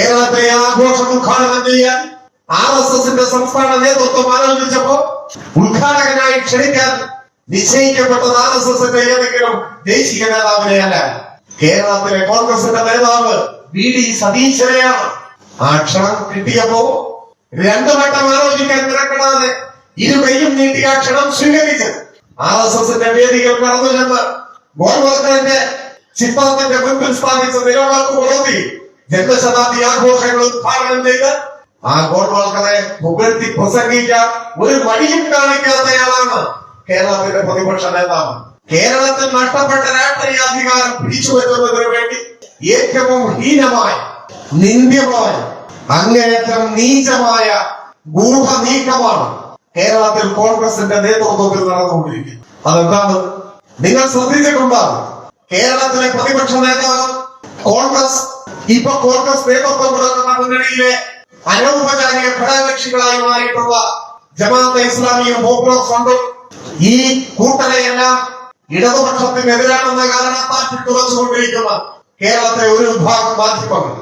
കേരളത്തെ ആഘോഷം ഉദ്ഘാടനം ചെയ്യാൻ ആർ എസ് എസിന്റെ സംസ്ഥാന നേതൃത്വം ആലോചിച്ചപ്പോ ഉദ്ഘാടകനായി ക്ഷണിക്കാൻ നിശ്ചയിക്കപ്പെട്ടത് ആർ എസ് എസിന്റെ ഏതെങ്കിലും ദേശീയ നേതാവിനെയല്ല കേരളത്തിലെ കോൺഗ്രസിന്റെ നേതാവ് വി ഡി സതീശനെയാണ്. ആ ക്ഷണം കിട്ടിയപ്പോ രണ്ടു വട്ടം ആലോചിക്കാൻ തിരക്കിടാതെ ഇരു കൈയും നീട്ടി ആ ക്ഷണം സ്വീകരിച്ച് ആർ എസ് എസിന്റെ വേദികൾ കടന്നു ചെന്ന് ഗോൾവർദ്ധന്റെ ചിത്രത്തിന്റെ മുൻപിൽ സ്ഥാപിച്ച നിലവാക്ക് പുലർത്തി ജന്മശതാബ്ദി ആഘോഷങ്ങൾ ഉദ്ഘാടനം ചെയ്ത് ആ ഗോൾവൽക്കറെ പുകഴ്ത്തി പ്രസംഗിച്ച ഒരു വഴിയും കാണിക്കാത്തയാളാണ് കേരളത്തിന്റെ പ്രതിപക്ഷ നേതാവ്. കേരളത്തിൽ നഷ്ടപ്പെട്ട രാഷ്ട്രീയ അധികാരം പിടിച്ചു വെക്കുന്നതിന് വേണ്ടി ഏറ്റവും ഹീനമായ നിന്ദ്യമായ അങ്ങേയറ്റം നീചമായ ഗൂഢ നീക്കമാണ് കേരളത്തിൽ കോൺഗ്രസിന്റെ നേതൃത്വത്തിൽ നടന്നുകൊണ്ടിരിക്കുന്നത്. അതെന്താണ്? നിങ്ങൾ ശ്രദ്ധിച്ചിട്ടുണ്ടാകും കേരളത്തിലെ പ്രതിപക്ഷ നേതാവ് കോൺഗ്രസ് ഇപ്പൊ കോൺഗ്രസ് നേതൃത്വം തുടങ്ങുന്ന മുന്നണിയിലെ അനൗപചാരിക ഘടകകക്ഷികളായി മാറിയിട്ടുള്ള ജമാഅത്തെ ഇസ്ലാമിയും പോപ്പുലർ ഫ്രണ്ടും ഈ കൂട്ടരെയെല്ലാം ഇടതുപക്ഷത്തിനെതിരാണെന്ന കാരണത്താൽ പിന്തുണച്ചുകൊണ്ടിരിക്കുന്ന കേരളത്തെ ഒരു വിഭാഗം മാധ്യമങ്ങൾ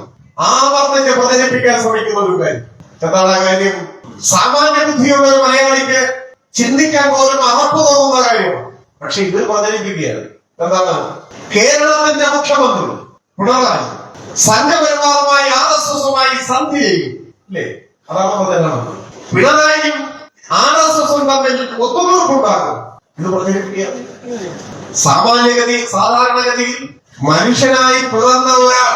ആവർത്തിച്ച് പ്രചരിപ്പിക്കാൻ ശ്രമിക്കുന്ന ഒരു കാര്യം എന്താണ് കാര്യം? സാമാന്യ ബുദ്ധിയുള്ള ഒരു മലയാളിക്ക് ചിന്തിക്കാൻ പോലും അറപ്പ് തോന്നുന്ന കാര്യമാണ്. പക്ഷെ ഇത് പ്രചരിപ്പിക്കുകയാണ്. എന്താണ്? കേരളത്തിന്റെ മുഖ്യമന്ത്രി പിണറായി സംഘപരിവാറുമായി ആർ സന്ധി ചെയ്യും. അല്ലേ പിണറായിയും ആർ തമ്മിൽ ഒത്തുതീർപ്പുണ്ടാകും. സാമാന്യഗതി സാധാരണഗതിയിൽ മനുഷ്യനായി പിറന്ന ഒരാൾ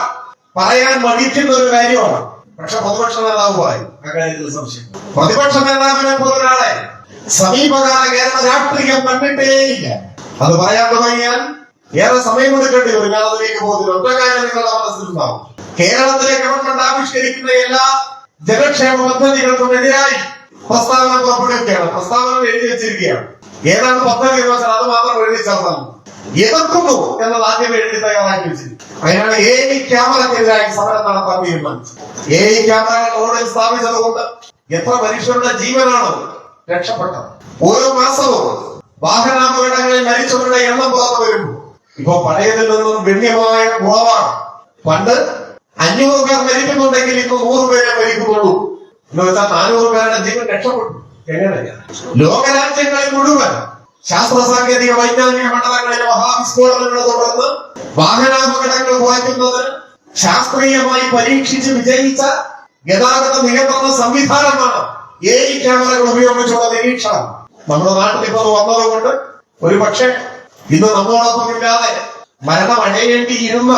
പറയാൻ മടിക്കുന്ന ഒരു കാര്യമാണ്. പക്ഷെ പ്രതിപക്ഷ നേതാവ് പറയും. അക്കാര്യത്തിൽ സംശയം. പ്രതിപക്ഷ നേതാവിനെ പോലെ ഒരാളെ സമീപകാല കേരള രാഷ്ട്രീയം കണ്ടിട്ടേയില്ല. അത് പറയാൻ തുടങ്ങിയാൽ ഏറെ സമയം എടുക്കട്ടെ ഞാൻ അതിലേക്ക് പോകുന്നില്ല ഒറ്റ കാര്യം നിങ്ങളുടെ മനസ്സിലുണ്ടാവും. കേരളത്തിലെ ഗവൺമെന്റ് ആവിഷ്കരിക്കുന്ന എല്ലാ ജനക്ഷേമ പദ്ധതികൾക്കും എതിരായി പ്രസ്താവന പുറപ്പെടുവിക്കുകയാണ്. പ്രസ്താവന എഴുതി വെച്ചിരിക്കുകയാണ്. ഏതാണ് പദ്ധതി എന്ന് വെച്ചാൽ അത് മാത്രം എഴുതി ചേർന്നാൽ എതിർക്കുന്നു എന്നത് ആദ്യം എഴുതി തയ്യാറാക്കി വെച്ചിരിക്കും അതിനാണ് എ ഐ ക്യാമറക്കെതിരായി സമരം നടത്താൻ തീരുമാനിച്ചത്. എ ഐ ക്യാമറകൾ റോഡിൽ സ്ഥാപിച്ചത് കൊണ്ട് എത്ര മനുഷ്യരുടെ ജീവനാണ് രക്ഷപ്പെട്ടത്? ഓരോ മാസവും വാഹനാപകടങ്ങളിൽ മരിച്ചവരുടെ എണ്ണം പുറത്തു വരുമ്പോൾ ഇപ്പൊ പഴയതിൽ നിന്നും ഗണ്യമായ കുറവാണ്. പണ്ട് അഞ്ഞൂറ് പേർ മരിക്കുന്നുണ്ടെങ്കിൽ ഇപ്പൊ നൂറ് പേരെ മരിക്കുന്നുള്ളൂ. എന്ന് വെച്ചാൽ നാനൂറ് പേരുടെ ജീവൻ രക്ഷപ്പെട്ടു. എങ്ങനെയാ ലോകരാജ്യങ്ങളിൽ മുഴുവൻ ശാസ്ത്ര സാങ്കേതിക വൈജ്ഞാനിക മണ്ഡലങ്ങളിലെ മഹാവിസ്ഫോടനങ്ങളെ തുടർന്ന് വാഹനാപകടങ്ങൾ കുറയ്ക്കുന്നതിന് ശാസ്ത്രീയമായി പരീക്ഷിച്ച് വിജയിച്ച ഗതാഗത നിയന്ത്രണ സംവിധാനമാണ് ഏഴ് ക്യാമറകൾ ഉപയോഗിച്ചുള്ള നിരീക്ഷണം. നമ്മുടെ നാട്ടിൽ ഇപ്പോൾ വന്നതുകൊണ്ട് ഒരു പക്ഷേ ഇന്ന് നമ്മളോടൊപ്പം ഇല്ലാതെ മരണം അഴയേണ്ടിയിരുന്ന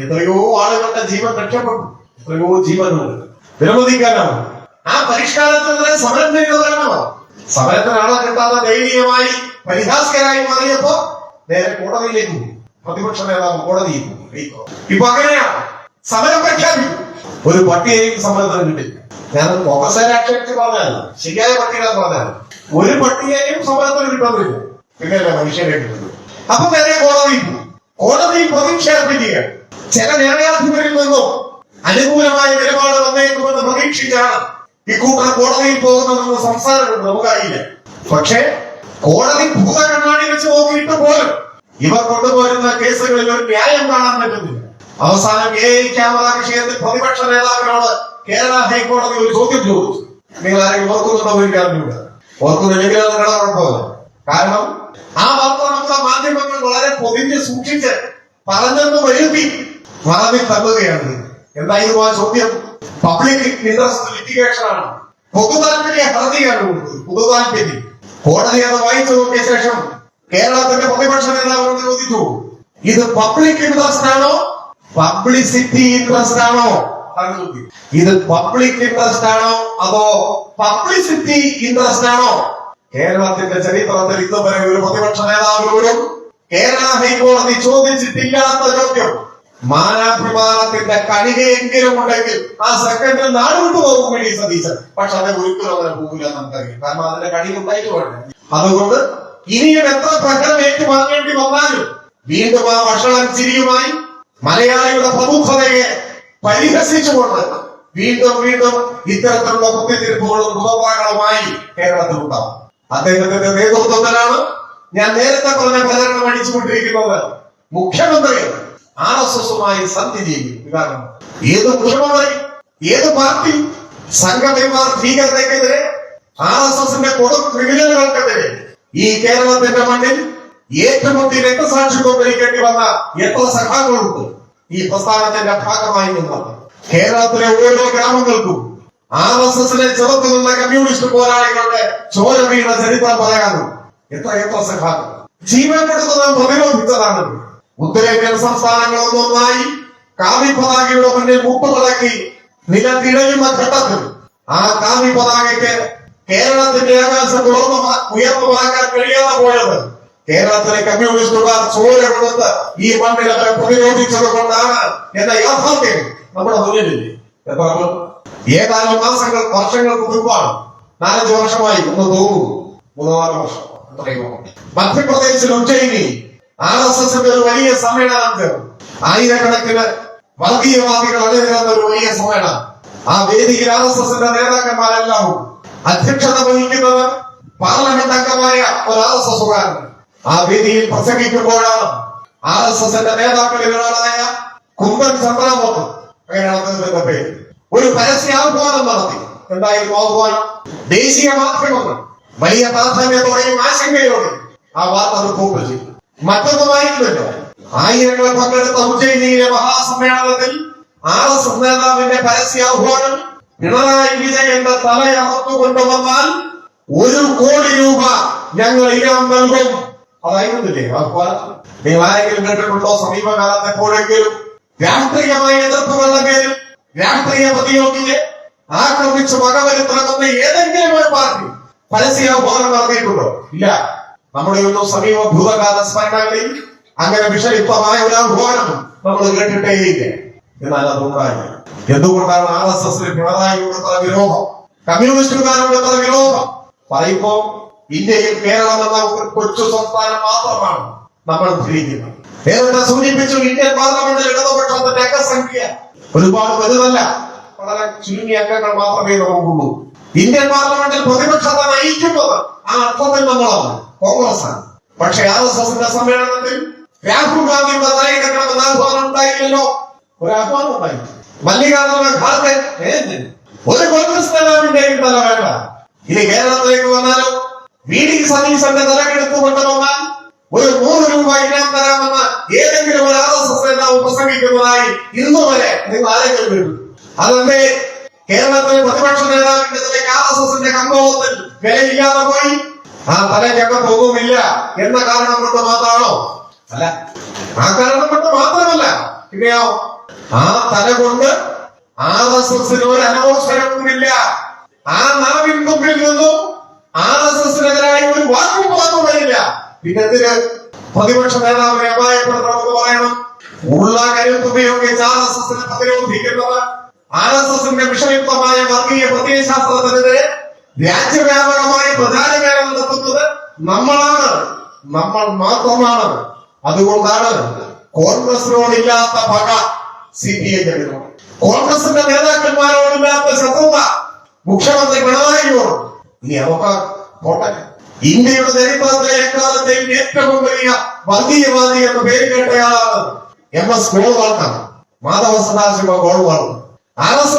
എത്രയോ ആളുകളുടെ ജീവൻ രക്ഷപ്പെട്ടു. എത്രയോ ജീവനുണ്ട് വിലമതിക്കാനാണ്. ആ പരിഷ്കാരത്തിനെതിരെ സമരം ചെയ്യുന്നവരാണോ സമരത്തിന് ആളെ കിട്ടാതെ ദയനീയമായി പരിഹാസ്കരായി മാറിയപ്പോ നേരെ കോടതിയിലേക്ക് പോയി പ്രതിപക്ഷ നേതാവ് കോടതിയിൽ പോയി ഇപ്പൊ അങ്ങനെയാണ്. സമരം പ്രഖ്യാപിക്കും. ഒരു പട്ടിയെയും സമരത്തിന് കിട്ടില്ല. ഞാൻ ആക്ഷേപിച്ച് പറഞ്ഞതല്ല ശരിയായ പട്ടികളെ പറഞ്ഞാലും ഒരു പട്ടിയെയും സമരത്തിന് കിട്ടുന്നില്ല പിന്നെയല്ലേ മനുഷ്യരെ കിട്ടുന്നത്? അപ്പൊ നേരെ കോടതി കോടതിയിൽ പ്രതീക്ഷയർപ്പിക്കുക ചില ന്യായാധിപരിൽ നിന്നും അനുകൂലമായ നിലപാട് വന്നേക്കുമെന്ന് പ്രതീക്ഷിച്ചാണ് ഇക്കൂട്ടർ കോടതിയിൽ പോകുന്നതെന്ന് സംസാരമുണ്ട്. നമുക്കറിയില്ല. പക്ഷേ കോടതി ഭൂത കണ്ണാടി വെച്ച് നോക്കിയിട്ട് പോലും ഇവർ കൊണ്ടുപോരുന്ന കേസുകളിൽ ഒരു ന്യായം കാണാൻ പറ്റുന്നില്ല. അവസാനം എ ക്യാമറ വിഷയത്തിൽ പ്രതിപക്ഷ നേതാക്കളോട് കേരള ഹൈക്കോടതി ഒരു ചോദ്യം ചോദിച്ചു. നിങ്ങൾ ആരെങ്കിലും ഓർക്കുന്നുണ്ടോ ഒരു കാര്യം ഓർക്കുന്നില്ലെങ്കിൽ അത് നിങ്ങളുടെ കാരണം ആ വാർത്ത നമ്മുടെ മാധ്യമങ്ങൾ വളരെ പൊതിഞ്ഞ് സൂക്ഷിച്ച് പറഞ്ഞെന്ന് വരുത്തി മറവിൽ തള്ളുകയാണ് എന്തായിരുന്നു ആ ചോദ്യം പബ്ലിക് ഇൻട്രസ്റ്റ് ലിറ്റിഗേഷൻ ആണ്. പൊതു താല്പര്യ ഹർജിയാണ് കൊടുത്തത്. പൊതു താല്പര്യം കോടതി അത് വായിച്ചു നോക്കിയ ശേഷം കേരളത്തിന്റെ പ്രതിപക്ഷ നേതാവ് ചോദിച്ചു. ഇത് പബ്ലിക് ഇൻട്രസ്റ്റ് ആണോ? പബ്ലിസിറ്റി ഇൻട്രസ്റ്റ് ആണോ? ഇത് പബ്ലിക് ഇൻട്രസ്റ്റ് ആണോ? അതോ പബ്ലിസിറ്റി ഇൻട്രസ്റ്റ് ആണോ? കേരളത്തിന്റെ ചരിത്രത്തിൽ ഇതുവരെ ഒരു പ്രതിപക്ഷ നേതാവിനോടും കേരള ഹൈക്കോടതി ചോദിച്ചിട്ടില്ലാത്ത ചോദ്യം. മാനാഭിമാനത്തിന്റെ കണികയെങ്കിലും ഉണ്ടെങ്കിൽ ആ സെക്കൻഡിൽ നാട് പോകും വഴി സതീശൻ. പക്ഷെ അത് ഒരിക്കലും അങ്ങനെ പോകില്ല നമുക്കറിയാം. കാരണം അതിന്റെ കണി ഉണ്ടായിട്ട് അതുകൊണ്ട് ഇനിയും എത്ര പ്രകടനം ഏറ്റുവാങ്ങേണ്ടി വന്നാലും വീണ്ടും ആ വഷളം ചിരിയുമായി മലയാളിയുടെ പ്രമുഖതയെ പരിഹസിച്ചുകൊണ്ട് വീണ്ടും വീണ്ടും ഇത്തരത്തിലുള്ള കുത്തിത്തിരിപ്പുകളും കേരളത്തിൽ കേരളത്തിലുണ്ടാവും. അദ്ദേഹത്തിന്റെ നേതൃത്വത്തിലാണ് ഞാൻ നേരത്തെ പറഞ്ഞ പ്രചരണം അടിച്ചുകൊണ്ടിരിക്കുന്നത്. മുഖ്യമന്ത്രി ആർ എസ് എസുമായി സന്ധി ചെയ്യും ഇതാണ് ഏത് മുഖ്യമന്ത്രി ഏത് പാർട്ടി സംഘപരിവാർ ഭീകരതയ്ക്കെതിരെ ആർ എസ് എസിന്റെ കൊടും ക്രിമിനലുകൾക്കെതിരെ ഈ കേരളത്തിന്റെ മണ്ണിൽ ഏറ്റുമുട്ടി രക്തസാക്ഷിത്വം വഹിക്കേണ്ടി വന്ന എത്ര സഖാക്കളുണ്ട്? ഈ പ്രസ്ഥാനത്തിന്റെ ഭാഗമായി നിന്നത് കേരളത്തിലെ ഓരോ ഗ്രാമങ്ങൾക്കും ആർ എസ് എസിലെ ചെറുത്തു കമ്മ്യൂണിസ്റ്റ് പോരാളികളുടെ ചോര വീണ ചരിത്രം പറയാനും എത്ര എത്ര ജീവൻ കൊടുക്കുന്നത് പ്രതിരോധിച്ചതാണ്. ഉത്തരേന്ത്യൻ സംസ്ഥാനങ്ങളൊന്നൊന്നായി കാവി പതാകയുടെ മുന്നിൽ മുപ്പ് മടക്കി നിലത്തിടയുന്ന ഘട്ടത്തിൽ ആ കാവി പതാകയ്ക്ക് കേരളത്തിന്റെ ആകാശം ഉയർന്നു മാക്കാൻ കഴിയാതെ പോയത്. കേരളത്തിലെ കമ്മ്യൂണിസ്റ്റുകാർ ചോര കൊടുത്ത് ഈ മണ്ണിൽ അവരെ പ്രതിരോധിച്ചത് കൊണ്ടാണ് എന്ന യാഥാർത്ഥ്യം നമ്മുടെ മുന്നിലില്ലേ? ഏതാനും മാസങ്ങൾ വർഷങ്ങൾക്ക് മുമ്പാണ് നാലഞ്ച് വർഷമായി ഒന്ന് തോന്നുന്നു. മൂന്നാൽ വർഷം. മധ്യപ്രദേശിൽ ഉജ്ജയിനി. ആർ എസ് എസിന്റെ ഒരു വലിയ സമ്മേളനം ചേർന്നു ആയിരക്കണക്കിന് വർഗീയവാദികൾ അണിനിരുന്ന ഒരു വലിയ സമ്മേളനം. ആ വേദിയിൽ ആർ എസ് എസിന്റെ നേതാക്കന്മാരെല്ലാം അധ്യക്ഷത വഹിക്കുന്നത് പാർലമെന്റ് അംഗമായ ഒരു ആർ എസ് എസുകാരൻ. ആ വേദിയിൽ പ്രസംഗിക്കുമ്പോഴാണ് ആർ എസ് എസിന്റെ നേതാക്കളിൽ ഒരാളായ കുമ്പൻ ചന്ദ്രാമോത്ത് അങ്ങനെയാണ് അദ്ദേഹത്തിന്റെ പേര്. ഒരു പരസ്യാഹ്വാനം നടത്തി. എന്തായിരുന്നു ആഹ്വാനം ദേശീയ മാധ്യമങ്ങൾ വലിയ പ്രാധാന്യത്തോടെയും ആശങ്കയോടെയും ആ വാർത്ത റിപ്പോർട്ട് ചെയ്തു. മറ്റൊന്നുമായിരുന്നില്ല ആയിരങ്ങൾ പങ്കെടുത്ത ഉജ്ജയിനിയിലെ മഹാസമ്മേളനത്തിൽ ആർ എസ് എസ് നേതാവിന്റെ പരസ്യാഹ്വാനം പിണറായി വിജയന്റെ തലയറത്തു കൊണ്ടുവന്നാൽ ഒരു കോടി രൂപ ഞങ്ങൾ ഇനം നൽകും. അതായിരുന്നില്ലേ നിങ്ങൾ ആരെങ്കിലും കേട്ടിട്ടുണ്ടോ? സമീപകാലത്ത് എപ്പോഴെങ്കിലും രാഷ്ട്രീയമായ എതിർപ്പുകളുടെ പേരിൽ രാഷ്ട്രീയ പ്രതിയോഗിയെ ആക്രമിച്ച് വകവരുത്തണമെന്ന് ഏതെങ്കിലും ഒരു പാർട്ടി പരസ്യാഹ്വാനം നടത്തിയിട്ടുണ്ടോ? ഇല്ല. നമ്മുടെ ഒന്നും സമീപ ഭൂതകാല സ്മരണകളിൽ അങ്ങനെ വിഷലിപ്തമായ ഒരു ആഹ്വാനം നമ്മൾ കേട്ടിട്ടേയില്ല എന്നാൽ അതുണ്ടായി എന്തുകൊണ്ടാണ് ആർ എസ് എസിന് പിണറായിയോട് ഇത്ര വിരോധം? കമ്മ്യൂണിസ്റ്റുകാരോട് ഇത്ര വിരോധം? പറയുമ്പോൾ ഇന്ത്യയിൽ കേരളം എന്ന കൊച്ചു സംസ്ഥാനം മാത്രമാണ് നമ്മൾ ഭരിക്കുന്നത്. നേരത്തെ സൂചിപ്പിച്ചു ഇന്ത്യൻ പാർലമെന്റിൽ ഇടതുപക്ഷത്തിന്റെ അംഗസംഖ്യ ഒരുപാട് വലുതല്ല. വളരെ ചുരുങ്ങിയ അംഗങ്ങൾ മാത്രമേ നമുക്കുള്ളൂ ഇന്ത്യൻ പാർലമെന്റിൽ പ്രതിപക്ഷത്തെ നയിക്കുന്നത് ആ അർത്ഥത്തിൽ നമ്മളാണ്. കോൺഗ്രസ് ആണ് പക്ഷെ ആർ എസ് എസിന്റെ സമ്മേളനത്തിൽ രാഹുൽ ഗാന്ധി തലയിടക്കണമെന്ന് ആഹ്വാനം ഉണ്ടായില്ലല്ലോ. ഒരു ആഹ്വാനം ഉണ്ടായി. മല്ലികാർജുന ഖാർഗെ ഒരു കോൺഗ്രസ് നേതാവിന്റെയും തല വേണ്ട. ഇനി കേരളത്തിലേക്ക് വന്നാലോ? വി ഡി സതീശന്റെ തലക്കെടുത്ത് കൊണ്ടുവന്നാൽ ഒരു നൂറ് രൂപ ഇനാം തരാമെന്ന് ഏതെങ്കിലും ഒരു ആർ എസ് എസ് നേതാവ് പ്രസംഗിക്കുന്നതായി ഇന്നു വരെ നിങ്ങൾ ആരെങ്കിലും കേട്ടു? അതെന്തേ കേരളത്തിലെ പ്രതിപക്ഷ നേതാവിന്റെ തലയ്ക്ക് ആർ എസ് എസിന്റെ കമ്പോളത്തിൽ വിലയില്ലാതെ പോയി? ആ തലയ്ക്കൊക്കെ പോകുന്നില്ല എന്ന കാരണം കൊണ്ട് മാത്രമാണോ? അല്ല ആ കാരണം കൊണ്ട് മാത്രമല്ല ഇല്ലയോ? ആ തല കൊണ്ട് ആർ എസ് എസിന് ഒരു അനവസരവുമില്ല ആ നാവിൻ മുമ്പിൽ നിന്നും ആർ എസ് എസിനെതിരായി ഒരു വാക്കും പറഞ്ഞു പിന്നെ എന്തിന് പ്രതിപക്ഷ നേതാവിനെ അപായപ്പെടുത്തണമെന്ന് പറയണം. ഉള്ള കരുത്ത് ഉപയോഗിച്ച് ആർ എസ് എസിനെ പ്രതിരോധിക്കുന്നത് ആർ എസ് എസിന്റെ വിഷയുക്തമായ വർഗീയ പ്രത്യയശാസ്ത്രത്തിനെതിരെ രാജ്യവ്യാപകമായ പ്രചാരവേല നടത്തുന്നത് നമ്മളാണ്. നമ്മൾ മാത്രമാണ്. അതുകൊണ്ടാണ് കോൺഗ്രസിനോടില്ലാത്ത പക സി പി എമ്മിന് കോൺഗ്രസിന്റെ നേതാക്കന്മാരോടില്ലാത്ത ശത്രുത മുഖ്യമന്ത്രി പിണറായിയോട് ഇനി അതൊക്കെ പോട്ടെ. ഇന്ത്യയുടെ ചരിത്രത്തിലെ എക്കാലത്തെയും ഏറ്റവും വലിയ വർഗീയവാദി എന്ന പേര് കേട്ടയാളാണ് എം എസ് ഗോൾവാളാണ് മാധവ സദാശിവ ഗോൾവാൾ. ആർ എസ്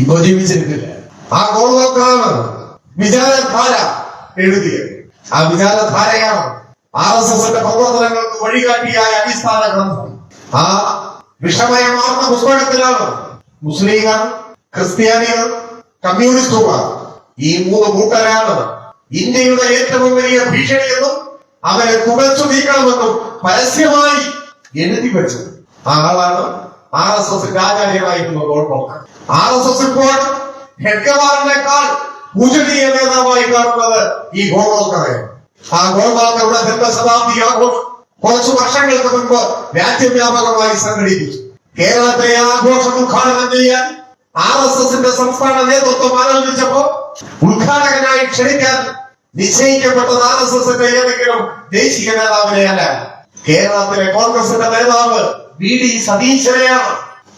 ഇപ്പോ ആ ഗോൾവാക്കാണ് വിചാരധാര എഴുതിയത്. ആ വിചാരധാരയാണ് ആർ എസ് എസിന്റെ പ്രവർത്തനങ്ങൾക്ക് വഴികാട്ടിയായ അടിസ്ഥാന ഗ്രന്ഥം. ആ വിഷമയമാർന്ന പുസ്തകത്തിലാണ് മുസ്ലിങ്ങൾ ക്രിസ്ത്യാനികൾ കമ്മ്യൂണിസ്റ്റുകാർ ഈ മൂന്ന് കൂട്ടരാണ് ഇന്ത്യയുടെ ഏറ്റവും വലിയ ഭീഷണിയെന്നും അവരെ തുകച്ചു നീക്കണമെന്നും പരസ്യമായി എഴുതി വെച്ചു. ആ ആളാണ് ആർ എസ് എസിന്റെ ആചാര്യനായിരുന്ന ഗോൾവാൾക്കർ ആർ എസ് എസ് ഇപ്പോൾ ഹെഡ്ഗവാറിനേക്കാൾ പൂജനീയ നേതാവായി കാണുന്നത് ഈ ഗോൾവാൾക്കറെ ആ ഗോൾബാക്കറുടെ ജന്മശതാബ്ദി ആഘോഷം കുറച്ചു വർഷങ്ങൾക്ക് മുൻപ് രാജ്യവ്യാപകമായി സംഘടിപ്പിച്ചു. കേരളത്തെ ആഘോഷം ഉദ്ഘാടനം ചെയ്യാൻ ആർ എസ് എസിന്റെ സംസ്ഥാന നേതൃത്വം ആലോചിച്ചപ്പോ ഉദ്ഘാടകനായി ക്ഷണിക്കാൻ നിശ്ചയിക്കപ്പെട്ട ആർ എസ് ഏതെങ്കിലും ദേശീയ നേതാവിനെയല്ല കേരളത്തിലെ കോൺഗ്രസിന്റെ നേതാവ് വി ഡി സതീശനെയാണ്.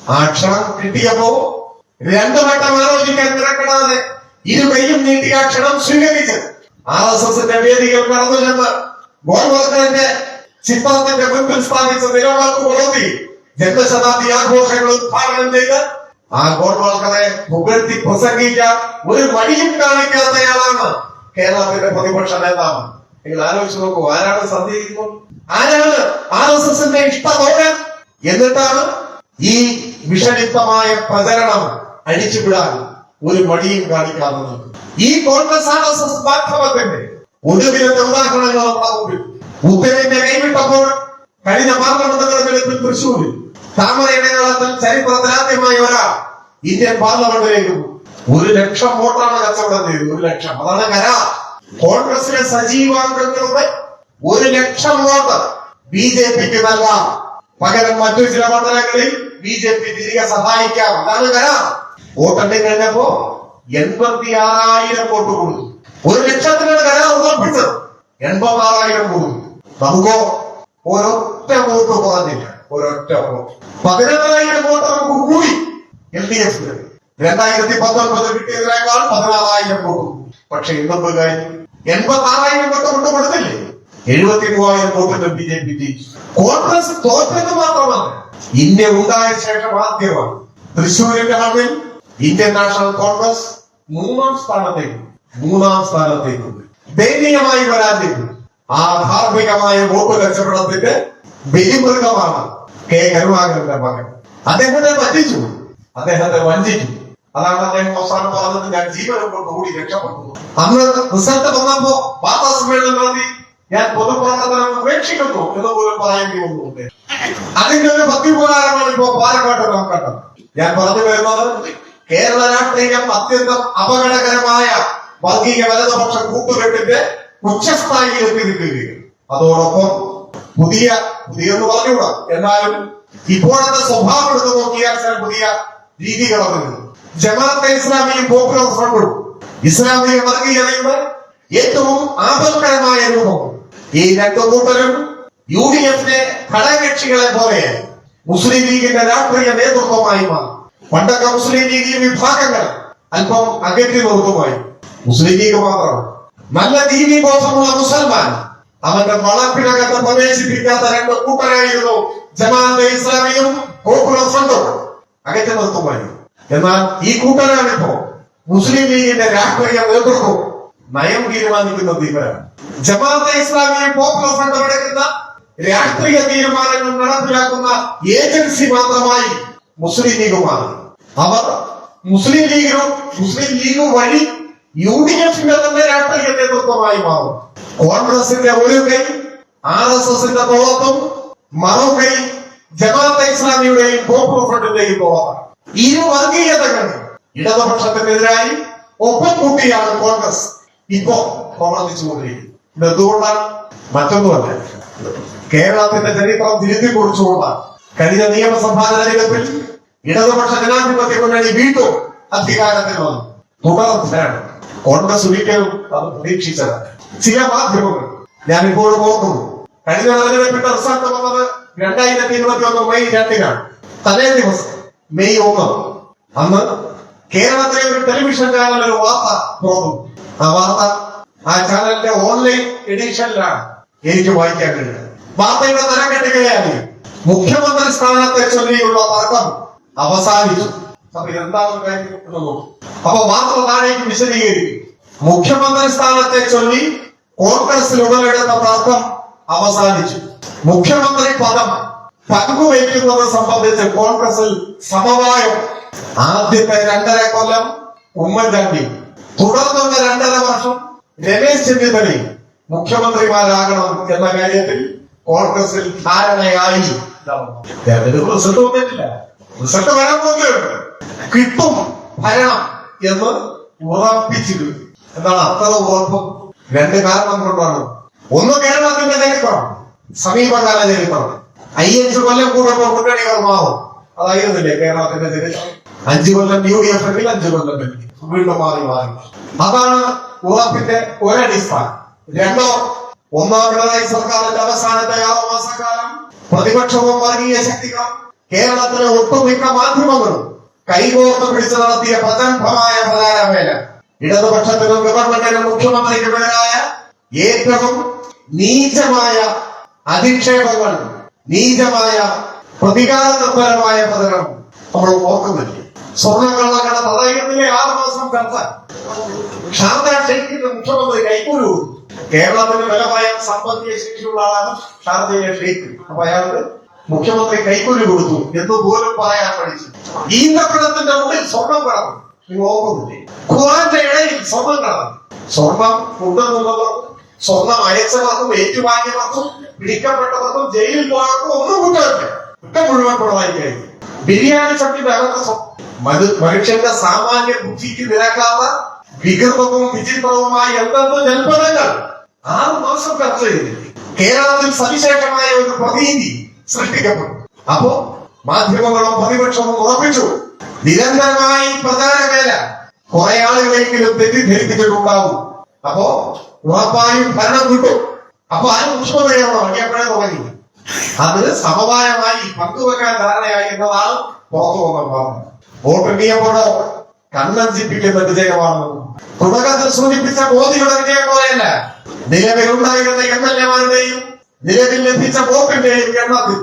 ആ ക്ഷണം കിട്ടിയപ്പോ രണ്ടു വട്ടം ആലോചിക്കാൻ തിരക്കിടാതെ ഇരു നീട്ടി ആ ക്ഷണം സ്വീകരിച്ച് ആർ എസ് എസിന്റെ വേദികൾ കടന്നു ചെന്ന് ഗോൾവാൾക്കറിന്റെ ചിത്രത്തിന്റെ മുൻപിൽ സ്ഥാപിച്ച നിലവാക്ക് പുലർത്തി ജന്മശതാബ്ദി ആഘോഷങ്ങൾ ഉദ്ഘാടനം ചെയ്ത് ആ ഗോൾവാൾക്കറെ പുകഴ്ത്തി പ്രസംഗിച്ച ഒരു മടിയും കാണിക്കാത്തയാളാണ് കേരളത്തിന്റെ പ്രതിപക്ഷ നേതാവ്. നിങ്ങൾ ആലോചിച്ച് നോക്കൂ ആരാണ് സന്ദേഹിക്കുന്നത് ആരാണ് ആർ എസ് എസിന്റെ ഇഷ്ടപൗരൻ? എന്നിട്ടാണ് ഈ വിഷലിപ്തമായ പ്രചരണം അഴിച്ചുവിടാൻ ഒരു മടിയും കാണിക്കാതെ ഈ കോൺഗ്രസ് ആർ എസ് എസ് ബാന്ധവത്തിന്റെ ഒടുവിലത്തെ ഉദാഹരണങ്ങൾ നമ്മുടെ മുമ്പിൽ ഉത്തരേന്ത്യ കൈവിട്ടപ്പോൾ കഴിഞ്ഞ പാർലമെന്റ് തെരഞ്ഞെടുപ്പിൽ തൃശ്ശൂരിൽ താമരയുടെ കാലത്തിൽ ഒരാൾ ഇന്ത്യൻ പാർലമെന്റിലേക്ക് ഒരു ലക്ഷം വോട്ടാണ് കച്ചവടം ചെയ്തത്. ഒരു ലക്ഷം. അതാണ് കരാർ. കോൺഗ്രസിലെ സജീവാംഗങ്ങളുടെ ഒരു ലക്ഷം വോട്ട് ബി ജെ പിക്ക് നൽകാം. പകരം മറ്റു ചില മണ്ഡലങ്ങളിൽ ബി ജെ പി തിരികെ സഹായിക്കാം. അതാണ് കരാർ. വോട്ടെണ്ണി കഴിഞ്ഞപ്പോ എൺപത്തി ആറായിരം വോട്ട് ഒരു ലക്ഷത്തിനാണ് കരാർ ഉറപ്പിച്ചത്. എൺപത്തി ആറായിരം നമുക്കോ ഒരൊറ്റ വോട്ട് കുറഞ്ഞില്ല ഒരൊറ്റ വോട്ട്. വോട്ട് നമുക്ക് കൂടി എൽ ഡി എഫ് രണ്ടായിരത്തി പത്തൊൻപത് കിട്ടിയതിനേക്കാൾ പതിനാറായിരം വോട്ട്. പക്ഷെ ഇന്നത്തെ കാര്യം എൺപത്തി വോട്ട് കൊണ്ട് കൊടുത്തില്ലേ? എഴുപത്തി മൂവായിരം വോട്ടിന് ബി ജെ പി ജയിച്ചു. കോൺഗ്രസ് തോറ്റത് മാത്രമാണ് ഇന്ത്യ ഉണ്ടായ ശേഷം ആദ്യമാണ്. തൃശ്ശൂരിന്റെ അളവിൽ ഇന്ത്യൻ നാഷണൽ കോൺഗ്രസ് മൂന്നാം സ്ഥാനത്തേക്ക് മൂന്നാം സ്ഥാനത്തേക്ക് ദയനീയമായി പരാജയം ആ ധാർമ്മികമായ വോട്ട് കച്ചവടത്തിന്റെ ബലിമൃഗമാണ് കെ കരുണാകരന്റെ മകൻ. അദ്ദേഹത്തെ പറ്റിച്ചു അദ്ദേഹത്തെ വഞ്ചിച്ചു. അതാണ് അദ്ദേഹം അവസാനം പറഞ്ഞത്. ഞാൻ ജീവനം കൊണ്ട് കൂടി രക്ഷപ്പെട്ടു. അന്ന് റിസൾട്ട് വന്നപ്പോ വാർത്താ സമ്മേളനം ഞാൻ പൊതുപ്രവർത്തനം ഉപേക്ഷിക്കുന്നു എന്ന് പോലും പറയേണ്ടി വന്നു അതിന്റെ ഒരു പ്രത്യുപകാരമാണ് ഇപ്പോ പാലക്കാട്ട് നാം കണ്ടത്. ഞാൻ പറഞ്ഞു വരുന്നത് കേരള രാഷ്ട്രീയം അത്യന്തം അപകടകരമായ വർഗീയ വലതുപക്ഷ കൂട്ടുകെട്ടിന്റെ ഉച്ചസ്ഥായിയിൽ എത്തിയിരിക്കുകയാണ് അതോടൊപ്പം പുതിയ പുതിയെന്ന് പറഞ്ഞുകൂടാ? എന്നാലും ഇപ്പോഴത്തെ സ്വഭാവം എടുത്ത് നോക്കിയാൽ ചില പുതിയ രീതികൾ ഉണ്ട്. ജമാഅത്തെ ഇസ്ലാമിയും പോപ്പുലർ ഫ്രണ്ടും ഇസ്ലാമിക വർഗീയതയുടെ ഏറ്റവും ആപൽക്കരമായ രൂപം ഈ രണ്ടു കൂട്ടരും യു ഡി എഫിന്റെ ഘടകകക്ഷികളെ പോലെ മുസ്ലിം ലീഗിന്റെ രാഷ്ട്രീയ നേതൃത്വമായി മാറി. പണ്ടൊക്കെ മുസ്ലിം ലീഗ് വിഭാഗങ്ങൾ അല്പം അകറ്റി നിർത്തുമായി മുസ്ലിം ലീഗ് മാത്രം. നല്ല ദീനി ബോധമുള്ള മുസൽമാൻ അവന്റെ വളപ്പിനകത്ത് പ്രവേശിപ്പിക്കാത്ത രണ്ട് കൂട്ടരായിരുന്നു ജമാഅത്തെ ഇസ്ലാമിയും പോപ്പുലർ ഫ്രണ്ടും അകറ്റി നിർത്തുമായി എന്നാൽ ഈ കൂട്ടരാണിപ്പോ മുസ്ലിം ലീഗിന്റെ രാഷ്ട്രീയ നേതൃത്വം നയം തീരുമാനിക്കുന്നത് ഇവരാണ് ജമാഅത്തെ ഇസ്ലാമിയും പോപ്പുലർ ഫ്രണ്ടും എടുക്കുന്ന രാഷ്ട്രീയ തീരുമാനങ്ങൾ നടപ്പിലാക്കുന്ന ഏജൻസി മാത്രമായി മുസ്ലിം ലീഗ് മാറി. അവർ മുസ്ലിം ലീഗിനും മുസ്ലിം ലീഗ് വഴി യു ഡി എഫിന്റെ തന്നെ രാഷ്ട്രീയ നേതൃത്വമായി മാറും. കോൺഗ്രസിന്റെ ഒരു കൈ ആർ എസ് എസിന്റെ തോളത്തും മറു കൈ ജമാഅത്തെ ഇസ്ലാമിയുടെയും പോപ്പുലർ ഫ്രണ്ടിന്റെയും തോളത്താണ്. ഇരു വർഗീയതകൾ ഇടതുപക്ഷത്തിനെതിരായി ഒപ്പം കൂട്ടിയാണ് കോൺഗ്രസ്. ഇപ്പോ പ്രവർത്തിച്ചുകൊണ്ടിരിക്കുന്നത് എന്തുകൊണ്ടാണ്? മറ്റൊന്നുമല്ല. കേരളത്തിന്റെ ചരിത്രം തിരുത്തി കുറിച്ചുകൊണ്ടാണ്. കഴിഞ്ഞ നിയമസഭാ തെരഞ്ഞെടുപ്പിൽ ഇടതുപക്ഷ ജനാധിപത്യ മുന്നണി വീണ്ടും അധികാരത്തിൽ വന്നു. തുടർച്ചയാണ് കോൺഗ്രസ് ഒരിക്കലും അത് ചില മാധ്യമങ്ങൾ ഞാൻ ഇപ്പോഴും ഓർക്കുന്നു. കഴിഞ്ഞ തെരഞ്ഞെടുപ്പിന്റെ റിസൾട്ട് വന്നത് രണ്ടായിരത്തി ഇരുപത്തി ഒന്ന് മെയ് രണ്ടിനാണ്. തലേ ദിവസം മെയ് ഒന്ന്. അന്ന് കേരളത്തിലെ ഒരു ടെലിവിഷൻ ചാനൽ ഒരു വാർത്ത തോന്നും. ആ വാർത്ത ആ ചാനലിന്റെ ഓൺലൈൻ എഡിഷനിലാണ് എനിക്ക് വായിക്കാൻ കഴിയുന്നത്. വാർത്തയുടെ തരം കെട്ടുകയായി മുഖ്യമന്ത്രി സ്ഥാനത്തെ ചൊല്ലിയുള്ള തർക്കം അവസാനിച്ചു. അപ്പൊ എന്താണ് വാർത്ത താഴേക്ക് വിശദീകരിക്കും. മുഖ്യമന്ത്രി സ്ഥാനത്തെ ചൊല്ലി കോൺഗ്രസിൽ ഉടലെടുത്ത തർക്കം അവസാനിച്ചു. മുഖ്യമന്ത്രി പദം പങ്കുവയ്ക്കുന്നത് സംബന്ധിച്ച് കോൺഗ്രസിൽ സമവായം. ആദ്യത്തെ രണ്ടര കൊല്ലം ഉമ്മൻചാണ്ടി തുടർന്നുള്ള രണ്ടര വർഷം രമേശ് ചെന്നിത്തലയും മുഖ്യമന്ത്രിമാരാകണം എന്ന കാര്യത്തിൽ കോൺഗ്രസിൽ ധാരണയായി. തെരഞ്ഞെടുപ്പ് റിസൾട്ട് വന്നിട്ടില്ല. റിസൾട്ട് വരാൻ പോകുകയുണ്ട് കിട്ടും ഭരണം എന്ന് ഉറപ്പിച്ചിരുന്നു എന്താണ് അത്ര ഉറപ്പ്? രണ്ട് കാരണം കൊണ്ടാണ്. ഒന്ന് കേരളത്തിന്റെ ചരിത്രം. സമീപകാല ചരിത്രം. അയ്യഞ്ച് കൊല്ലം കൂടുമ്പോൾ മുന്നണികൾ മാറും അതായിരുന്നില്ലേ കേരളത്തിന്റെ ചരിത്രം. അഞ്ചു കൊല്ലം യു ഡി എഫ് അഞ്ചു കൊല്ലം. വീണ്ടും മാറി മാറി. അതാണ് ഉറപ്പിന്റെ ഒരടിസ്ഥാനം. രണ്ടോ ഒന്നാമതായി സർക്കാരിന്റെ അവസാനത്തെ ആറു മാസക്കാലം. പ്രതിപക്ഷവും വർഗീയ ശക്തികളും കേരളത്തിലെ ഒട്ടുമിക്ക മാധ്യമങ്ങളും കൈകോർത്ത് പിടിച്ചു നടത്തിയ പ്രചണ്ഡമായ പ്രചാരവേല ഇടതുപക്ഷത്തിനും ഗവൺമെന്റിനും മുഖ്യമന്ത്രിക്കുമെതിരായ ഏറ്റവും നീചമായ അധിക്ഷേപങ്ങൾ നീചമായ പ്രതികാര നിർഭരമായ പ്രചരണം നമ്മൾ ഓർക്കുന്നില്ല സ്വർണക്കള്ളക്കട തടയുന്നില്ല ആറ് മാസം കർത്ത ഷാർജ ഷെയ്ഖിന്റെ മുഖ്യമന്ത്രി കൈക്കൂലു കേരളത്തിന് ബലമായ സാമ്പത്തിക ശേഷിയുള്ള ആളാണ് ഷാർജയിലെ ഷെയ്ഖ്. അപ്പൊ അയാൾക്ക് മുഖ്യമന്ത്രി കൈക്കൂലി കൊടുത്തു എന്ന് പോലും പറയാൻ പഠിച്ചു. ഈന്തപ്പഴത്തിന്റെ ഉള്ളിൽ സ്വർണം കടന്നു നിങ്ങൾ ഓർക്കുന്നില്ലേ? ഖുറാന്റെ ഇടയിൽ സ്വർണം കടന്നു സ്വർണം കൊണ്ടുവന്നവർ സ്വർണം അയച്ചവർക്കും ഏറ്റുവാങ്ങിയവർക്കും പിടിക്കപ്പെട്ടവർക്കും ജയിലിൽ പോയവർക്കും ഒന്നും കുറ്റമില്ല ഒക്കെ മുഴുവൻ പിണറായി കഴിഞ്ഞു. ബിരിയാണി ചട്ടിന്റെ അകത്ത് മനുഷ്യന്റെ സാമാന്യ ബുദ്ധിക്ക് നിരക്കാത്ത വികൃതവും വിചിത്രവുമായ എന്തെന്ന് ജൽപ്പനങ്ങൾ ആറ് മാസം ചർച്ച ചെയ്തില്ലേ? കേരളത്തിൽ സവിശേഷമായ ഒരു പ്രതീതി സൃഷ്ടിക്കപ്പെട്ടു. അപ്പോ മാധ്യമങ്ങളും പ്രതിപക്ഷവും ഉറപ്പിച്ചു. നിരന്തരമായി പ്രചാര വേല കുറെ ആളുകളെങ്കിലും തെറ്റിദ്ധരിപ്പിച്ചിട്ടുണ്ടാവും. അപ്പോ ഉറപ്പായും ഭരണം കിട്ടും. അപ്പൊ ആരും മുഖ്യമന്ത്രിയാണോ എപ്പോഴേ തുടങ്ങി അത് സമവായമായി പങ്കുവെക്കാൻ ധാരണയായി എന്നതാണ് പുറത്തു വന്ന വാർത്ത. വോട്ടെണ്ണിയപ്പോഴോ കണ്ണഞ്ചിപ്പിക്കുന്ന വിജയമാണ് തുടക്കത്തിൽ സൂചിപ്പിച്ച മോദിയുടെ വിജയം പോലെയല്ല. നിലവിലുണ്ടായിരുന്ന എം എൽ എമാരുടെയും നിലവിൽ ലഭിച്ച വോട്ടിന്റെയും എണ്ണത്തിൽ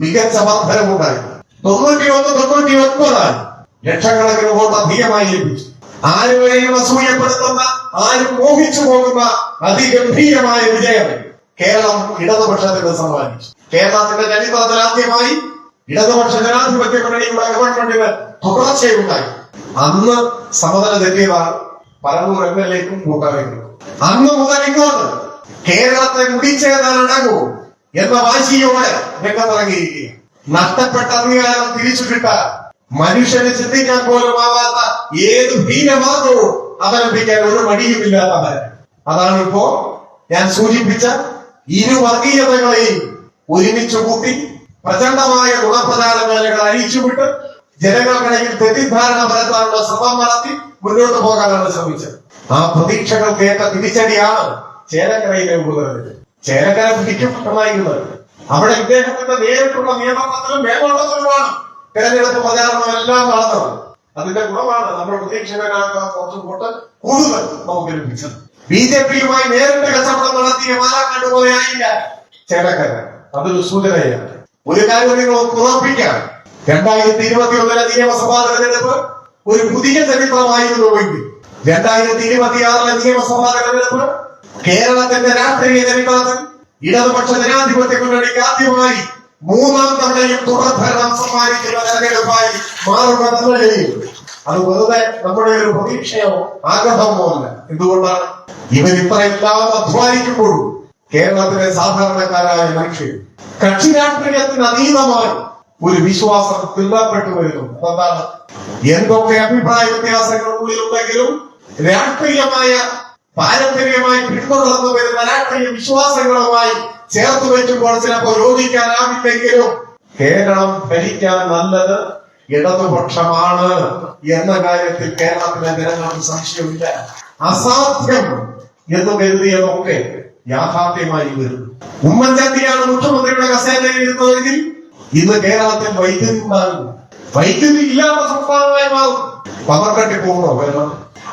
മികച്ച വർധനമുണ്ടായി തൊണ്ണൂറ്റി ഒന്ന് തൊണ്ണൂറ്റി ഒൻപതാണ് ലക്ഷക്കണക്കിന് വോട്ട് അധികമായി ലഭിച്ചു. ആരുവരെയും അസൂയപ്പെടുത്തുന്ന ആരും മോഹിച്ചു പോകുന്ന അതിഗംഭീരമായ വിജയം കേരളം ഇടതുപക്ഷത്തിന് സമ്മാനിച്ചു കേരളത്തിന്റെ ചരിത്രത്തിൽ ആദ്യമായി ഇടതുപക്ഷ ജനാധിപത്യ മുന്നണിയുടെ ഗവൺമെന്റിന് തുടർച്ചയുണ്ടായി. അന്ന് സമതല തെറ്റിയതാണ് പരന്നൂർ എം എൽ എക്കും കൂട്ടാളികളും അന്ന് മുതൽ ഇങ്ങോട്ട് കേരളത്തെ മുടിച്ചേതാനടങ്ങൂ എന്ന വാശിയോടെ രംഗത്തിറങ്ങിയിരിക്കുക നഷ്ടപ്പെട്ട അധികാരം തിരിച്ചു കിട്ടാൻ മനുഷ്യന് ചിന്തിക്കാൻ പോലും ആവാത്ത ഏത് ഭീനമാർഗവും അവലംബിക്കാൻ ഒരു മടിയുമില്ലാത്തവർ അതാണ് ഇപ്പോ ഞാൻ സൂചിപ്പിച്ച ഇരു വർഗീയതകളെയും ഒരുമിച്ച് കൂട്ടി പ്രചണ്ഡമായ ഗുണപ്രചാര മേഖലകൾ അഴിച്ചുവിട്ട് ജനങ്ങൾക്കിടയിൽ തെറ്റിദ്ധാരണ പരത്താനുള്ള ശ്രമം നടത്തി മുന്നോട്ട് പോകാനാണ് ശ്രമിച്ചത്. ആ പ്രതീക്ഷകൾക്ക് ഏറ്റ തിരിച്ചടിയാണ് ചേലക്കരയിലെ ഉപതെരഞ്ഞെടുപ്പ് ചേരക്കര പിടിക്കപ്പെട്ടതായിരുന്നത് അവിടെ ഇദ്ദേഹത്തിന്റെ നേരിട്ടുള്ള നിയമനത്തിലും മേൽനോട്ടത്തിലുമാണ് തെരഞ്ഞെടുപ്പ് പ്രചാരണം എല്ലാം നടന്നത്. അതിന്റെ ഗുണമാണ് നമ്മൾ പ്രതീക്ഷകനാകാൻ കുറച്ചും കൂട്ട് കൂടുതൽ നമുക്ക് ലഭിച്ചത്. ബി ജെ പിയുമായി നേരിട്ട് കച്ചവടം നടത്തിയ മാലാക്കാണ്ട് പോലെയായില്ല ചേരക്കര. അതൊരു സൂചനയാണ്. ഒരു കാര്യം നിങ്ങൾ ഉറപ്പിക്കാം. രണ്ടായിരത്തി ഇരുപത്തി ഒന്നിലെ നിയമസഭാ തെരഞ്ഞെടുപ്പ് ഒരു പുതിയ ചരിത്രമായിരുന്നുവെങ്കിൽ രണ്ടായിരത്തി ഇരുപത്തി ആറിലെ നിയമസഭാ തെരഞ്ഞെടുപ്പ് കേരളത്തിന്റെ രാഷ്ട്രീയ ചരിത്രത്തിൽ ഇടതുപക്ഷ ജനാധിപത്യ മുന്നണിക്ക് ആദ്യമായി മൂന്നാം തവണയും തുടർഭരണം സമ്മാനിക്കുന്ന തെരഞ്ഞെടുപ്പായി മാറുന്ന അത് വെറുതെ നമ്മുടെ ഒരു പ്രതീക്ഷയോ ആഗ്രഹമോ അല്ല. എന്തുകൊണ്ടാണ്? ഇവർ ഇത്രയെല്ലാം അധ്വാനിക്കുമ്പോഴും കേരളത്തിലെ സാധാരണക്കാരായ മനുഷ്യർ കക്ഷി രാഷ്ട്രീയത്തിന് അതീതമായി ഒരു വിശ്വാസം പിള്ളപ്പെട്ടു വരുന്നു. അതെന്താണ്? എന്തൊക്കെ അഭിപ്രായ വ്യത്യാസങ്ങൾ ഉള്ളിലുണ്ടെങ്കിലും രാഷ്ട്രീയമായ പാരമ്പര്യമായി പിന്തുടർന്നു വരുന്ന രാഷ്ട്രീയ വിശ്വാസങ്ങളുമായി ചേർത്ത് വെച്ചുമ്പോൾ ചിലപ്പോൾ യോജിക്കാനാവില്ലെങ്കിലും കേരളം ഭരിക്കാൻ നല്ലത് ഇടതുപക്ഷമാണ് എന്ന കാര്യത്തിൽ കേരളത്തിലെ ജനങ്ങൾക്ക് സംശയമില്ല. അസാധ്യം എന്ന് കരുതിയതൊക്കെ യാഥാർത്ഥ്യമായി വരുന്നു. ഉമ്മൻചാണ്ടിയാണ് മുഖ്യമന്ത്രിയുടെ കസേരയിൽ ഇരുന്നതെങ്കിൽ ഇന്ന് കേരളത്തിൽ വൈദ്യുതി ഉണ്ടാകും. വൈദ്യുതി ഇല്ലാത്ത സംസ്ഥാനമായി മാറും. പതക്കെട്ടി പോകണോ പോകുമോ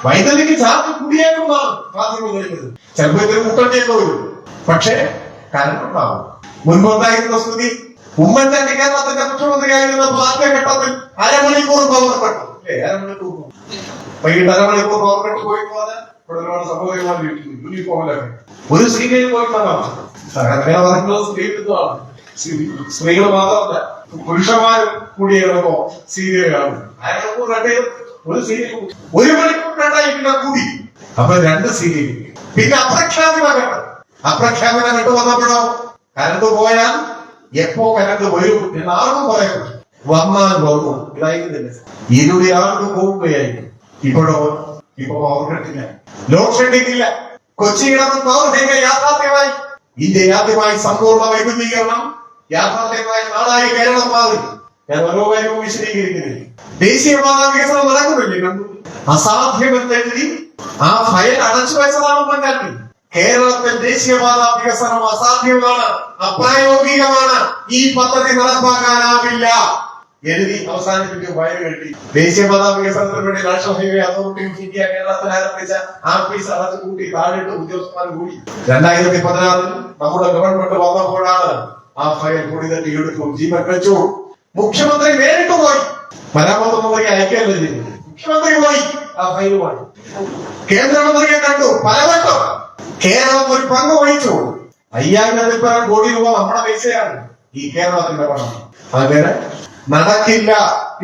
വേണം ചാർജ് ചാർജ് കൂടിയേക്കുമാണ് മാധ്യമങ്ങളിൽ ചിലപ്പോൾ ഇതിന് മുട്ടേണ്ടി വരും. പക്ഷേ കരണ്ട് ഉണ്ടാവും മുൻപുണ്ടായിരുന്ന സ്ഥിതി ഉമ്മൻചാണ്ടി കേരളത്തിന്റെ മുഖ്യമന്ത്രിയായിരുന്നപ്പോൾ ആദ്യ ഘട്ടത്തിൽ അരമണിക്കൂർ പവർ കട്ടു അല്ലേ അരമണിക്കൂർ. വൈകിട്ട് അരമണിക്കൂർ പവർ കട്ട് പോയി പോകാൻ ഇവിടെ ഒരുപാട് യൂണിഫോമിലൊക്കെ ഒരു സ്ത്രീയിൽ പോയി അങ്ങനെ പറയുന്നത് സ്ത്രീത്വമാണ് സ്ത്രീകൾ മാത്രമല്ല പുരുഷന്മാരും കൂടിയാണ് സീരിയൽ കാണും. അരമണിക്കൂർ കണ്ടേ ഒരു സീരിയൽ ഒരു മണിക്കൂർ പിന്നെ കൂടി. അപ്പൊ രണ്ട് സീരിയൽ പിന്നെ അപ്രഖ്യാപിത അപ്രഖ്യാപനം കണ്ടു വന്നപ്പോഴോ? കരണ്ട് പോയാൽ എപ്പോ കരണ്ട് വരും എന്ന് ആർക്കും പറയാം വന്നാൽ വന്നു. ഇതായിരുന്നില്ല ഇരുടി ആളുകൾ പോവുകയായിരുന്നു ഇപ്പോഴോ? ഇപ്പൊ പവർ കട്ടില്ല ലോഡ് ഷെഡിംഗ് ഇല്ല. കൊച്ചിയിടത്ത് പവർ ഹെങ്ക യാഥാർത്ഥ്യമായി ഇന്ത്യ ആദ്യമായി സമ്പൂർണ വൈദ്യുതീകരണം യാഥാർത്ഥ്യമായ നാടായി കേരളം മാറി. ഞാൻ ഓരോ കാര്യവും വിശദീകരിക്കുന്നില്ല. ദേശീയപാത വികസനം നടക്കുന്നില്ലേ കണ്ണൂർ അസാധ്യമെന്ന് ആ ഫയൽ അടച്ചു വെച്ചതാണ് ഉമ്മൻചാണ്ടി കേരളത്തിൽ ദേശീയപാത വികസനം അസാധ്യമാണ് അപ്രായോഗികമാണ്. ഈ പദ്ധതി നടപ്പാക്കാനാവില്ല. എഴുതി അവസാനിപ്പിച്ച് ഫയൽ കെട്ടി. ദേശീയപാത വികസനത്തിന് വേണ്ടി national highway authority of India കേരളത്തിൽ ആരംഭിച്ച ആർപിസ് അടച്ചു കൂട്ടി താഴെട്ട് ഉദ്യോഗസ്ഥന്മാർ കൂടി. രണ്ടായിരത്തി പതിനാറിൽ നമ്മുടെ ഗവൺമെന്റ് വന്നപ്പോഴാണ് ആ ഫയൽ കൂടി തന്നെ എടുക്കും ജീവൻ വെച്ചു. മുഖ്യമന്ത്രി നേരിട്ട് പോയി. മരാമത്ത് മന്ത്രി അയക്കുകയല്ലേ ചെയ്തത് പോയി ആ ഫയലുമായി കേന്ദ്രമന്ത്രിയെ കണ്ടു. പലവട്ടം കേരളം ഒരു പങ്ക് വഹിച്ചു. അയ്യായിരത്തിൽ പരം കോടി രൂപ നമ്മുടെ പൈസയാണ് ഈ കേരളത്തിന്റെ പണം. അങ്ങനെ നടക്കില്ല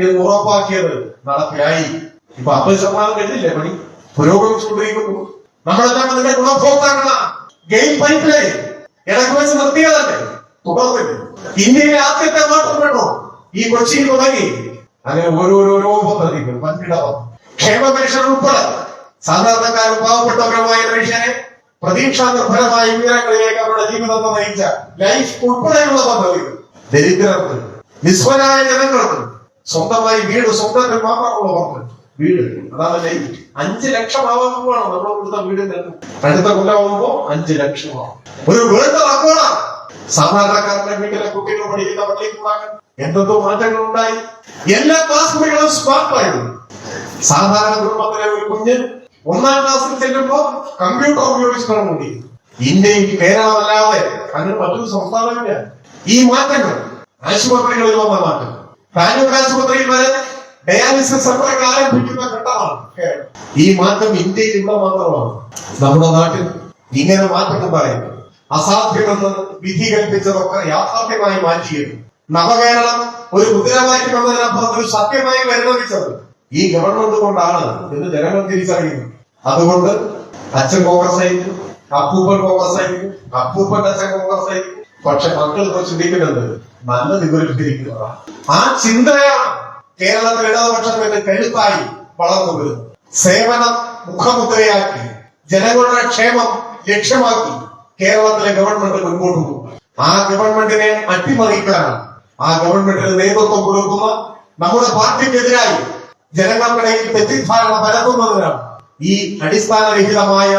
എന്ന് ഉറപ്പാക്കിയത് നടപ്പിലായി. ഇപ്പൊ അമ്പത് ശതമാനം കഴിഞ്ഞില്ലേ പണി? പുരോഗമിച്ചുകൊണ്ടിരിക്കുന്നു നമ്മളെല്ലാം അതിന്റെ ഗുണഭോക്താക്കളാണ് ഗെയിം പൈപ്പ് ലൈൻ ഇടയ്ക്ക് വെച്ച് നിർത്തിയതല്ലേ? തുടർന്നില്ല ഇന്ത്യയിലെ ആദ്യത്തെ മാത്രം വേണോ ഈ കൊച്ചിയിൽ തുടങ്ങി. അങ്ങനെ ഓരോരോരോ പദ്ധതികൾ വൻകിട. ക്ഷേമ പെൻഷൻ ഉൾപ്പെടെ സാധാരണക്കാരും പാവപ്പെട്ടവരുമായ മനുഷ്യനെ പ്രതീക്ഷാ നിർഭരമായ ഉയരങ്ങളിലേക്ക് അവരുടെ ജീവിതത്തെ നയിച്ച ലൈഫ് ഉൾപ്പെടെയുള്ള പദ്ധതികൾ ദരിദ്രർക്ക് നിസ്വനായ ജനങ്ങൾക്ക് സ്വന്തമായി വീട് സ്വന്തത്തിൽ മാത്രമുള്ളവർക്ക് വീട് അതാണ് ലൈഫ് അഞ്ച് ലക്ഷം ആവാണോ നമ്മൾ കൊടുത്ത എണ്ണം. അടുത്ത കൊല്ലമാകുമ്പോ അഞ്ച് ലക്ഷമാവും ഒരു വേണ്ട റെക്കോർഡാണ് സാധാരണക്കാരന്റെ വീട്ടിലെ കുട്ടികൾ പഠിക്കുന്ന പള്ളിക്കുണ്ടാകാൻ എന്തെന്തോ മാറ്റങ്ങൾ ഉണ്ടായി എല്ലാ ക്ലാസ് മുറികളും സ്മാർട്ടായിരുന്നു സാധാരണ കുടുംബത്തിലെ ഒരു കുഞ്ഞ് ഒന്നാം ക്ലാസ്സിൽ ചെല്ലുമ്പോൾ കമ്പ്യൂട്ടർ ഉപയോഗിച്ചിട്ടാണ് കൂടി ഇന്ത്യയിൽ കേരളമല്ലാതെ അങ്ങനെ മറ്റൊരു സംസ്ഥാനമില്ല. ഈ മാറ്റങ്ങൾ ആശുപത്രികളിൽ വന്ന മാറ്റം. താലൂക്ക് ആശുപത്രിയിൽ വരെ ഡയാലിസിസ് സെന്ററുകൾ ആരംഭിക്കുന്ന ഘട്ടമാണ്. ഈ മാറ്റം ഇന്ത്യയിൽ ഇവിടെ മാത്രമാണ്. നമ്മുടെ നാട്ടിൽ ഇങ്ങനെ മാറ്റം പറയുന്നത് അസാധ്യമെന്ന് വിധി കൽപ്പിച്ചതൊക്കെ യാഥാർത്ഥ്യമായി മാറ്റിയത് നവകേരളം ഒരു മുദ്രാവാക്യം എന്നതിനപ്പുറം ഒരു സത്യമായി പരിണമിച്ചത് ഈ ഗവൺമെന്റ് കൊണ്ടാണ് എന്ന് ജനങ്ങൾ തിരിച്ചറിയുന്നത് അതുകൊണ്ട് അച്ഛൻ കോൺഗ്രസ് ആയിരിക്കും അപ്പൂപ്പൻ കോൺഗ്രസ് ആയിരിക്കും അപ്പൂപ്പൻ അച്ഛൻ കോൺഗ്രസ് ആയിരിക്കും പക്ഷെ മക്കൾ ഇപ്പോൾ ചിന്തിക്കുന്നത് നല്ലത് ഇവരിൽ ആ ചിന്തയാണ് കേരളത്തിൽ ഇടതുപക്ഷത്തിന്റെ കരുത്തായി വളർന്നു വരുന്നത് സേവനം മുഖമുദ്രയാക്കി ജനങ്ങളുടെ ക്ഷേമം ലക്ഷ്യമാക്കി കേരളത്തിലെ ഗവൺമെന്റ് മുൻപോട്ട് പോകും. ആ ഗവൺമെന്റിനെ അട്ടിമറിക്കാനാണ് ആ ഗവൺമെന്റിന് നേതൃത്വം കൊടുക്കുന്ന നമ്മുടെ പാർട്ടിക്കെതിരായി ജനങ്ങൾക്കിടയിൽ തെറ്റിദ്ധാരണ പരത്തുന്നതിനാണ് ഈ അടിസ്ഥാനരഹിതമായ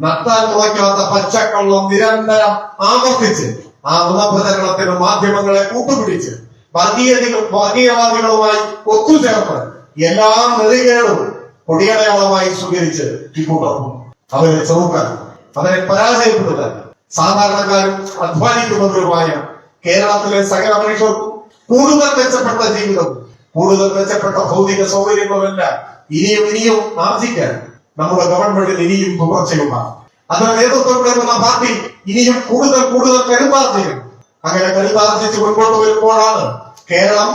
നത്താൻ മുളയ്ക്കാത്ത പച്ചക്കള്ളം നിരന്തരം ആവർത്തിച്ച് ആ നുണപ്രചരണത്തിന് മാധ്യമങ്ങളെ കൂട്ടുപിടിച്ച് വർഗീയതകൾ വർഗീയവാദികളുമായി ഒത്തുചേർന്ന് എല്ലാ നെറികേടും കൊടിയടയാളമായി സ്വീകരിച്ച് ഇങ്ങോട്ടൊപ്പം അവരെ ചെറുക്കാൻ അവരെ പരാജയപ്പെടുത്താൻ സാധാരണക്കാരും അധ്വാനിക്കുന്നവരുമായ കേരളത്തിലെ സകല മനുഷ്യർക്കും കൂടുതൽ മെച്ചപ്പെട്ട ജീവിതം കൂടുതൽ മെച്ചപ്പെട്ട ഭൗതിക സൗകര്യങ്ങളുമെല്ലാം ഇനിയും ഇനിയും ആർജിക്കാൻ നമ്മുടെ ഗവൺമെന്റിൽ ഇനിയും തുടർച്ചയുണ്ടാകും. അതിന് നേതൃത്വം കൊടുക്കുന്ന പാർട്ടി ഇനിയും കൂടുതൽ കൂടുതൽ കരുത്താർജിക്കും അങ്ങനെ കരുത്താർജിച്ച് മുൻപോട്ട് വരുമ്പോഴാണ് കേരളം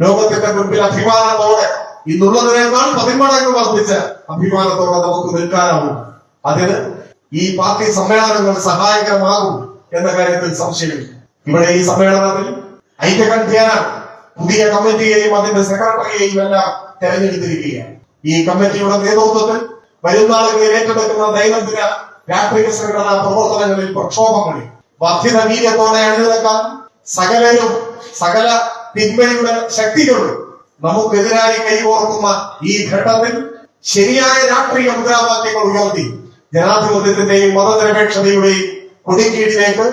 ലോകത്തിന്റെ മുൻപിൽ അഭിമാനത്തോടെ ഇന്നുള്ളതിനേക്കാൾ പതിമടങ്ങ് വർദ്ധിച്ച അഭിമാനത്തോടെ നമുക്ക് നിൽക്കാനാവും അതിന് ഈ പാർട്ടി സമ്മേളനങ്ങൾ സഹായകരമാകും എന്ന കാര്യത്തിൽ സംശയമില്ല. ഇവിടെ ഈ സമ്മേളനത്തിൽ ഐക്യകണ്ഠ്യേന പുതിയ കമ്മിറ്റിയെയും അതിന്റെ സെക്രട്ടറിയെയും എല്ലാം തെരഞ്ഞെടുത്തിരിക്കുകയാണ്. ഈ കമ്മിറ്റിയുടെ നേതൃത്വത്തിൽ വരുന്ന ആളുകളിൽ ഏറ്റെടുക്കുന്ന ദൈനംദിന രാഷ്ട്രീയ സംഘടനാ പ്രവർത്തനങ്ങളിൽ പ്രക്ഷോഭങ്ങളിൽ വർദ്ധിത വീര്യത്തോടെ അണിനിരക്കാൻ സകലരും സകല തിന്മയുടെ ശക്തികളും നമുക്കെതിരായി കൈകോർക്കുന്ന ഈ ഘട്ടത്തിൽ ശരിയായ രാഷ്ട്രീയ മുദ്രാവാക്യങ്ങൾ ഉയർത്തി ജനാധിപത്യത്തിന്റെയും മതനിരപേക്ഷതയുടെയും കൊടിക്കീഴിലേക്ക്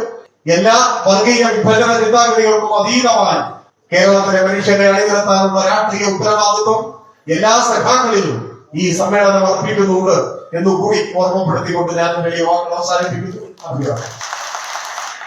എല്ലാ വർഗീയ വിഭജന ചിന്താഗതികൾക്കും അതീതമായി കേരളത്തിലെ മനുഷ്യരെ അണിനിരത്താനുള്ള രാഷ്ട്രീയ ഉത്തരവാദിത്വം എല്ലാ സഖാക്കളിലും ഈ സമ്മേളനം അർപ്പിക്കുന്നുണ്ട് എന്നുകൂടി ഓർമ്മപ്പെടുത്തിക്കൊണ്ട് ഞാൻ വലിയ വാക്കുകൾ അവസാനിപ്പിക്കുന്നു. അഭിപ്രായം